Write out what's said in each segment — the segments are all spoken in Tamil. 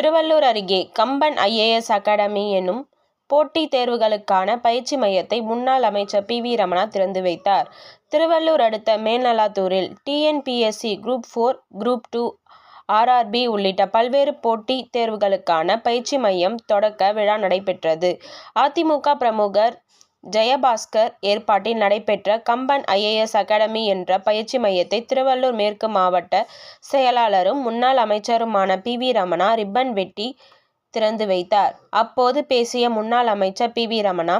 திருவள்ளூர் அருகே கம்பன் ஐஏஎஸ் அகாடமி எனும் போட்டித் தேர்வுகளுக்கான பயிற்சி மையத்தை முன்னாள் அமைச்சர் பி. வி. ரமணா திறந்து வைத்தார். திருவள்ளூர் அடுத்த மேல்நலாத்தூரில் TNPSC group four group two, RRB உள்ளிட்ட பல்வேறு போட்டித் தேர்வுகளுக்கான பயிற்சி மையம் தொடக்க விழா நடைபெற்றது. அதிமுக பிரமுகர் ஜெயபாஸ்கர் ஏற்பாட்டில் நடைபெற்ற கம்பன் ஐஏஎஸ் அகாடமி என்ற பயிற்சி மையத்தை திருவள்ளூர் மேற்கு மாவட்ட செயலாளரும், முன்னாள் அமைச்சருமான பி. வி. ரமணா ரிப்பன் வெட்டி திறந்து வைத்தார். அப்போது பேசிய முன்னாள் அமைச்சர் P. V. Ramana,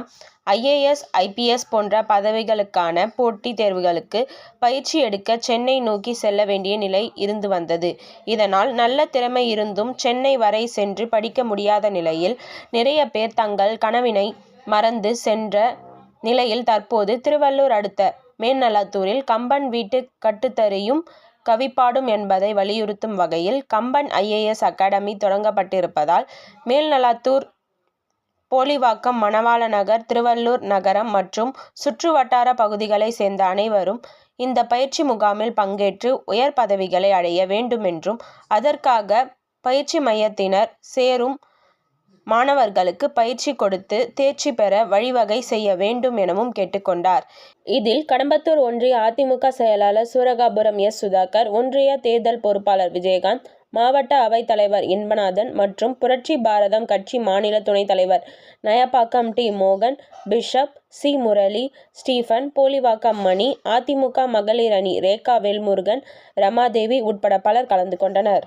IAS IPS போன்ற பதவிகளுக்கான போட்டித் தேர்வுகளுக்கு பயிற்சி எடுக்க சென்னை நோக்கி செல்ல வேண்டிய நிலை இருந்து வந்தது. இதனால் நல்ல திறமை இருந்தும் சென்னை வரை சென்று படிக்க முடியாத நிலையில் நிறைய பேர் தங்கள் கனவினை மறந்து சென்ற நிலையில் தற்போது திருவள்ளூர் அடுத்த மேல்நலாத்தூரில் கம்பன் வீட்டு கட்டுத்தறியும் கவிப்பாடும் என்பதை வலியுறுத்தும் வகையில் கம்பன் ஐஏஎஸ் அகாடமி தொடங்கப்பட்டிருப்பதால் மேல்நலாத்தூர், போலிவாக்கம், மணவாள நகர் திருவள்ளூர் நகரம் மற்றும் சுற்றுவட்டார பகுதிகளை சேர்ந்த அனைவரும் இந்த பயிற்சி முகாமில் பங்கேற்று உயர் பதவிகளை அடைய வேண்டுமென்றும், அதற்காக பயிற்சி மையத்தினர் சேரும் மாணவர்களுக்கு பயிற்சி கொடுத்து தேர்ச்சி பெற வழிவகை செய்ய வேண்டும் எனவும் கேட்டுக்கொண்டார் இதில் கடம்பத்தூர் ஒன்றிய அதிமுக செயலாளர் சூரகாபுரம் எஸ். சுதாகர், ஒன்றிய தேர்தல் பொறுப்பாளர் விஜயகாந்த், மாவட்ட அவைத் தலைவர் இன்பநாதன் மற்றும் புரட்சி பாரதம் கட்சி மாநில துணைத் தலைவர் நயப்பாக்கம் டி. மோகன், Bishop, C. Murali, Stephen, Polivakkam Mani, AIADMK மகளிர் அணி ரேகா வேல்முருகன், ரமாதேவி உட்பட பலர் கலந்து கொண்டனர்.